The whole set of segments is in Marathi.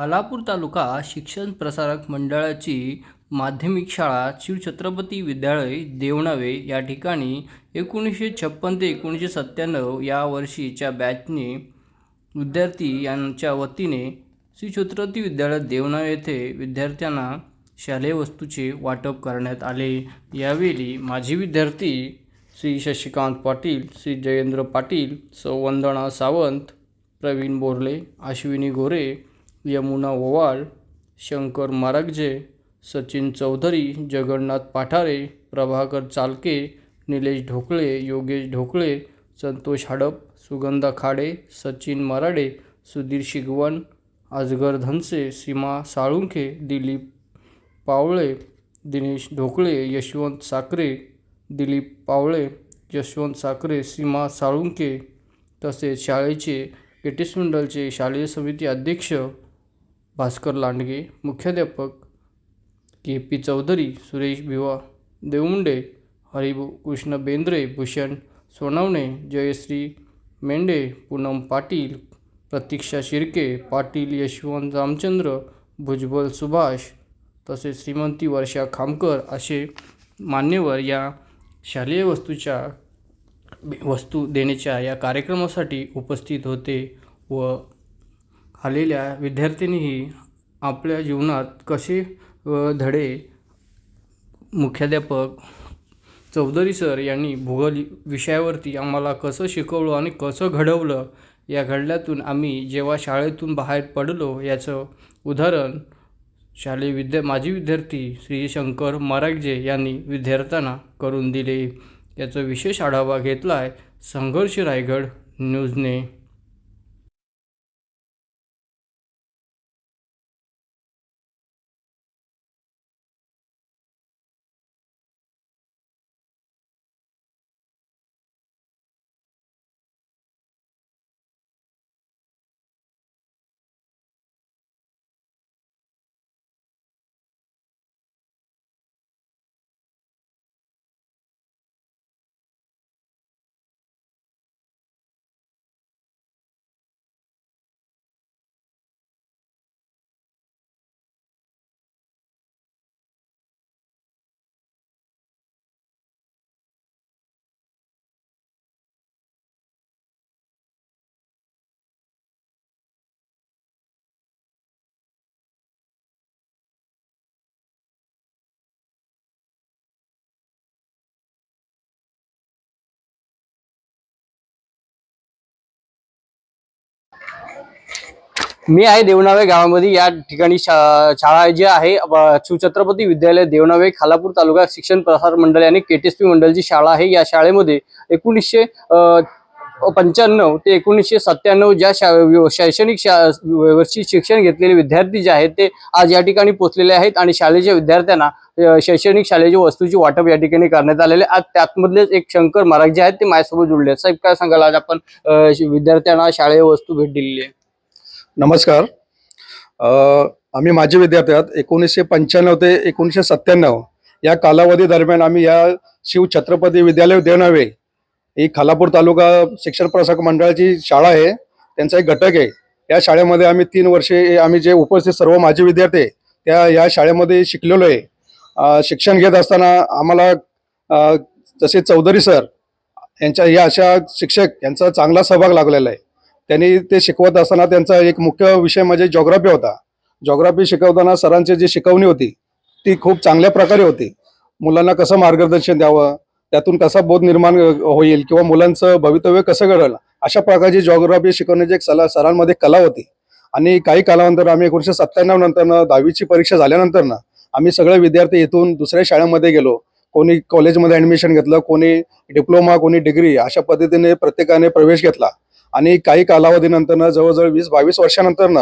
खालापूर तालुका शिक्षण प्रसारक मंडळाची माध्यमिक शाळा शिवछत्रपती विद्यालय देवणावे या ठिकाणी एकोणीसशे छप्पन ते एकोणीसशे सत्त्याण्णव या वर्षीच्या बॅचने विद्यार्थी यांच्या वतीने श्री छत्रपती विद्यालय देवणावे येथे विद्यार्थ्यांना शालेय वस्तूचे वाटप करण्यात आले. यावेळी माजी विद्यार्थी श्री शशिकांत पाटील श्री जयेंद्र पाटील सौ वंदना सावंत प्रवीण बोरले अश्विनी गोरे यमुना ओवाळ शंकर मारगजे सचिन चौधरी जगन्नाथ पाठारे प्रभाकर चालके निलेश ढोकळे योगेश ढोकळे संतोष हडप सुगंधा खाडे सचिन मराडे सुधीर शिगवण अजगर धनसे सीमा साळुंखे दिलीप पावळे दिनेश ढोकळे यशवंत साखरे दिलीप पावळे यशवंत साखरे सीमा साळुंके तसेच शाळेचे केटीस मंडलचे शालेय समिती अध्यक्ष भास्कर लांडगे मुख्याध्यापक के पी चौधरी सुरेश भिवा देवमुंडे हरिकृष्ण बेंद्रे भूषण सोनवणे जयश्री मेंढे पूनम पाटील प्रतीक्षा शिर्के पाटील यशवंत रामचंद्र भुजबल सुभाष तसेच श्रीमंती वर्षा खामकर असे मान्यवर या शालेय वस्तूच्या वस्तू देण्याच्या या कार्यक्रमासाठी उपस्थित होते व आलेल्या विद्यार्थ्यांनीही आपल्या जीवनात कसे धडे? मुख्याध्यापक चौधरी सर यांनी भूगोल विषयावरती आम्हाला कसं शिकवलं आणि कसं घडवलं या घडल्यातून आम्ही जेव्हा शाळेतून बाहेर पडलो याचं उदाहरण शालेय विद्या माजी विद्यार्थी श्री शंकर मरागजे यांनी विद्यार्थ्यांना करून दिले. याचा विशेष आढावा घेतला आहे संघर्ष रायगड न्यूजने. मी आहे देवनावे गावामध्ये. या ठिकाणी शा शाळा जी आहे शिवछत्रपती विद्यालय देवनावे खालापूर तालुका शिक्षण प्रसार मंडळ आणि केटीएसपी मंडळची शाळा आहे. या शाळेमध्ये एकोणीसशे पंच्याण्णव ते एकोणीसशे सत्त्याण्णव ज्या शा व्य- शैक्षणिक शा वर्षी शिक्षण घेतलेले विद्यार्थी जे आहेत ते आज या ठिकाणी पोहोचलेले आहेत आणि शाळेच्या विद्यार्थ्यांना शैक्षणिक शालेय वस्तूची वाटप या ठिकाणी करण्यात आलेले आज त्यातमधलेच एक शंकर महाराज जे आहेत ते माझ्यासोबत जुळले आहेत. साहेब काय सांगाल? आज आपण विद्यार्थ्यांना शालेय वस्तू भेट दिलेली आहे. नमस्कार. आम्ही माजी विद्यार्थी आहोत एकोणीसशे पंच्याण्णव ते एकोणीसशे सत्त्याण्णव या कालावधी दरम्यान आम्ही या शिव छत्रपती विद्यालय देवनावे ही खालापूर तालुका शिक्षण प्रशासक मंडळाची शाळा आहे. त्यांचा एक घटक आहे. या शाळेमध्ये आम्ही तीन वर्षे आम्ही जे उपस्थित सर्व माजी विद्यार्थी त्या या शाळेमध्ये शिकलेलो आहे. शिक्षण घेत असताना आम्हाला जसे चौधरी सर यांच्या या अशा शिक्षक यांचा चांगला सहभाग लागलेला आहे. त्यांनी ते शिकवत असताना त्यांचा एक मुख्य विषय म्हणजे जॉग्राफी होता. जॉग्राफी शिकवताना सरांची जी शिकवणी होती ती खूप चांगल्या प्रकारे होती. मुलांना कसं मार्गदर्शन द्यावं त्यातून कसा बोध निर्माण होईल किंवा मुलांचं भवितव्य कसं घडेल अशा प्रकारची जॉग्राफी शिकवण्याची एक सला सरांमध्ये कला होती. आणि काही कालानंतर आम्ही एकोणीसशे सत्त्याण्णव नंतर दहावीची परीक्षा झाल्यानंतर ना आम्ही सगळे विद्यार्थी इथून दुसऱ्या शाळेमध्ये गेलो. कोणी कॉलेजमध्ये ऍडमिशन घेतलं कोणी डिप्लोमा कोणी डिग्री अशा पद्धतीने प्रत्येकाने प्रवेश घेतला. आणि काही कालावधीनंतर जवळजवळ वीस बावीस वर्षानंतर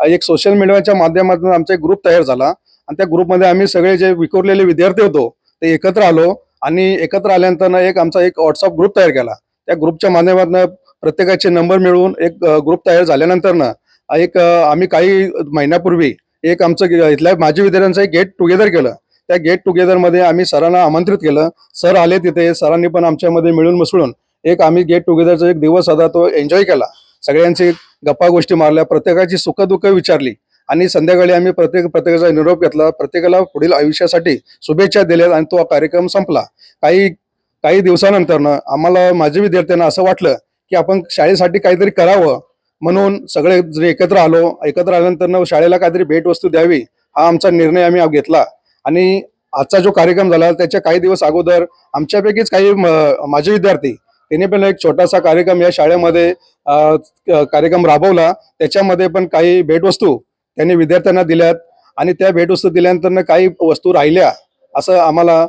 एक सोशल मीडियाच्या माध्यमातून आमचा एक ग्रुप तयार झाला. आणि त्या ग्रुपमध्ये आम्ही सगळे जे विखुरलेले विद्यार्थी होतो ते एकत्र आलो आणि एकत्र आल्यानंतर एक आमचा एक व्हॉट्सअप ग्रुप तयार केला. त्या ग्रुपच्या माध्यमातून प्रत्येकाचे नंबर मिळवून एक ग्रुप तयार झाल्यानंतर ना एक आम्ही काही महिन्यापूर्वी एक आमचं इथल्या माजी विद्यार्थ्यांचं एक गेट टुगेदर केलं. त्या गेट टुगेदरमध्ये आम्ही सरांना आमंत्रित केलं. सर आले तिथे सरांनी पण आमच्यामध्ये मिळून मिसळून एक आम्ही गेट टुगेदरचा एक दिवस आता तो एन्जॉय केला. सगळ्यांची गप्पा गोष्टी मारल्या प्रत्येकाची सुखदुःख विचारली. आणि संध्याकाळी आम्ही प्रत्येक प्रत्येकाचा निरोप घेतला. प्रत्येकाला पुढील आयुष्यासाठी शुभेच्छा दिल्या आणि तो कार्यक्रम संपला. काही काही दिवसानंतरनं आम्हाला माझ्या विद्यार्थ्यांना असं वाटलं की आपण शाळेसाठी काहीतरी करावं म्हणून सगळे जे एकत्र आलो. एकत्र आल्यानंतर शाळेला काहीतरी भेटवस्तू द्यावी हा आमचा निर्णय आम्ही घेतला. आणि आजचा जो कार्यक्रम झाला त्याच्या काही दिवस अगोदर आमच्यापैकीच काही माझे विद्यार्थी त्यांनी पण एक छोटासा कार्यक्रम या शाळेमध्ये कार्यक्रम राबवला. त्याच्यामध्ये पण काही भेटवस्तू त्यांनी विद्यार्थ्यांना दिल्यात आणि त्या भेटवस्तू दिल्यानंतर काही वस्तू राहिल्या असं आम्हाला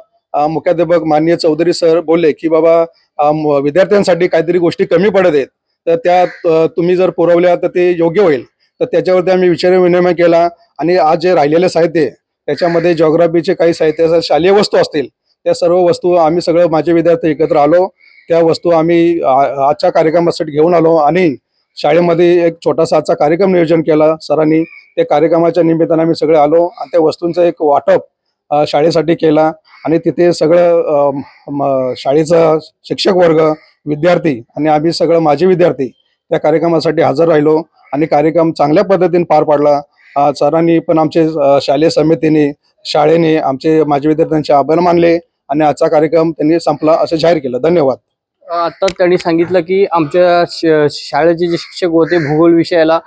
मुख्याध्यापक माननीय चौधरी सर बोलले की बाबा विद्यार्थ्यांसाठी काहीतरी गोष्टी कमी पडत आहेत. तर त्या तुम्ही जर पुरवल्या तर ते योग्य होईल. तर त्याच्यावरती आम्ही विचार विनिमय केला आणि आज जे राहिलेले साहित्य त्याच्यामध्ये जॉग्राफीचे काही साहित्य शालेय वस्तू असतील त्या सर्व वस्तू आम्ही सगळं माझे विद्यार्थी एकत्र आलो. त्या वस्तू आम्ही आजच्या कार्यक्रमासाठी घेऊन आलो आणि शाळेमध्ये एक छोटासा आजचा कार्यक्रम नियोजन केला सरांनी. त्या कार्यक्रमाच्या निमित्तानं आम्ही सगळे आलो आणि त्या वस्तूंचं एक वाटप शाळेसाठी केला आणि तिथे सगळं शाळेचा शिक्षक वर्ग विद्यार्थी आणि आम्ही सगळं माझे विद्यार्थी त्या कार्यक्रमासाठी हजर राहिलो आणि कार्यक्रम चांगल्या पद्धतीने पार पाडला. सरांनी पण आमचे शालेय समितीने शाळेने आमचे माझे विद्यार्थ्यांचे आभार मानले आणि आजचा कार्यक्रम त्यांनी संपला असं जाहीर केलं. धन्यवाद. आता त्यांनी सांगितलं की आमच्या श- शाळेचे जे शिक्षक होते भूगोल विषयाला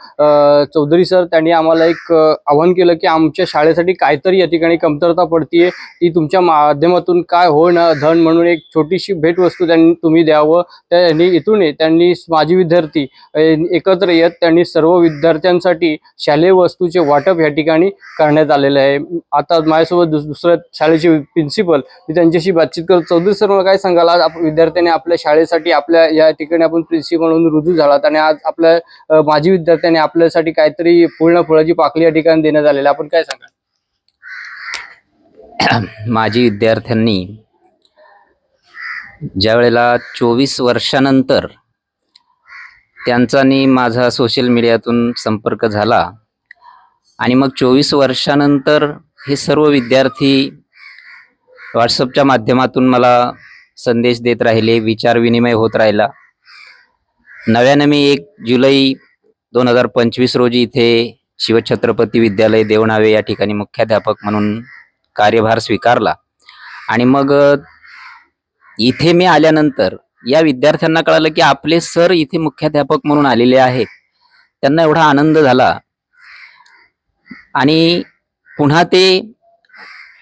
चौधरी सर त्यांनी आम्हाला एक आव्हान आवाहन केलं की आमच्या शाळेसाठी काहीतरी या ठिकाणी कमतरता पडतीये. ती तुमच्या माध्यमातून काय होणं ना धन म्हणून एक छोटीशी भेटवस्तू त्यांनी तुम्ही द्यावं. त्यांनी इथून त्यांनी माजी विद्यार्थी एकत्र येत त्यांनी सर्व विद्यार्थ्यांसाठी शालेय वस्तूचे वाटप या ठिकाणी करण्यात आलेले आहे. आता माझ्यासोबत दुस- दुसऱ्या शाळेचे प्रिन्सिपल मी त्यांच्याशी बातचीत करतो. चौधरी सर मला काय सांगाल? आज विद्यार्थ्यांनी आपल्या शाळेसाठी आपल्या या ठिकाणी आपण प्रिन्सिपल म्हणून रुजू झालात आणि आज आपल्या माजी विद्यार्थ्यांनी आपल्यासाठी काहीतरी पूर्ण फळाची पाकळी या ठिकाणी देण्यात आलेली आपण काय सांगा माजी विद्यार्थ्यांनी ज्या वेळेला चोवीस वर्षानंतर त्यांचा आणि माझा सोशल मीडियातून संपर्क झाला आणि मग चोवीस वर्षानंतर हे सर्व विद्यार्थी व्हॉट्सअपच्या माध्यमातून मला संदेश देत राहिले विचार विनिमय होत राहिला. नव्यानं मी एक जुलै दोन हजार पंचवीस रोजी इथे शिवछत्रपती विद्यालय देवणावे या ठिकाणी मुख्याध्यापक म्हणून कार्यभार स्वीकारला. आणि मग इथे मी आल्यानंतर या विद्यार्थ्यांना कळालं की आपले सर इथे मुख्याध्यापक म्हणून आलेले आहेत. त्यांना एवढा आनंद झाला. आणि पुन्हा ते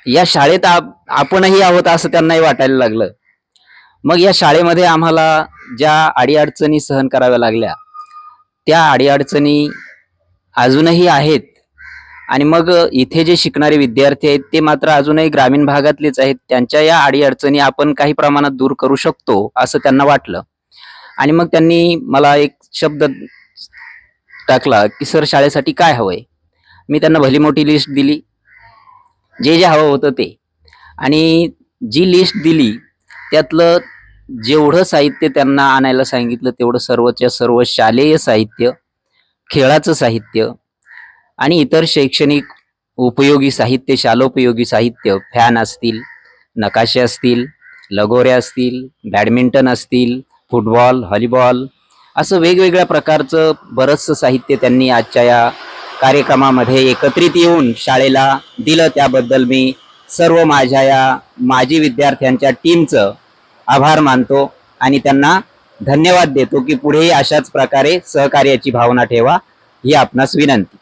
या शाळेत आप आपणही आहोत असं त्यांनाही वाटायला लागलं. मग या शाळेमध्ये आम्हाला ज्या अडीअडचणी सहन कराव्या लागल्या त्या अडीअडचणी अजूनही आहेत. आणि मग इथे जे शिकणारे विद्यार्थी आहेत ते मात्र अजूनही ग्रामीण भागातलेच आहेत. त्यांच्या या अडीअडचणी आपण काही प्रमाणात दूर करू शकतो असं त्यांना वाटलं. आणि मग त्यांनी मला एक शब्द टाकला की सर शाळेसाठी काय हवंय? मी त्यांना भली मोठी लिस्ट दिली. जे जे हवं होतं ते. आणि जी लिस्ट दिली त्यातलं जेवढं साहित्य त्यांना आणायला सांगितलं तेवढं सर्वच्या सर्व शालेय साहित्य खेळाचं साहित्य आणि इतर शैक्षणिक उपयोगी साहित्य शालोपयोगी साहित्य फॅन असतील नकाशे असतील लगोऱ्या असतील बॅडमिंटन असतील फुटबॉल हॉलीबॉल असं वेगवेगळ्या प्रकारचं बरंचसं साहित्य त्यांनी आजच्या या कार्यक्रमामध्ये एकत्रित येऊन शाळेला दिलं. त्याबद्दल मी सर्व माझ्या या माजी विद्यार्थ्यांच्या टीमचं आभार मानतो आणि त्यांना धन्यवाद देतो की पुढेही अशाच प्रकारे सहकार्याची भावना ठेवा ही आपणास विनंती.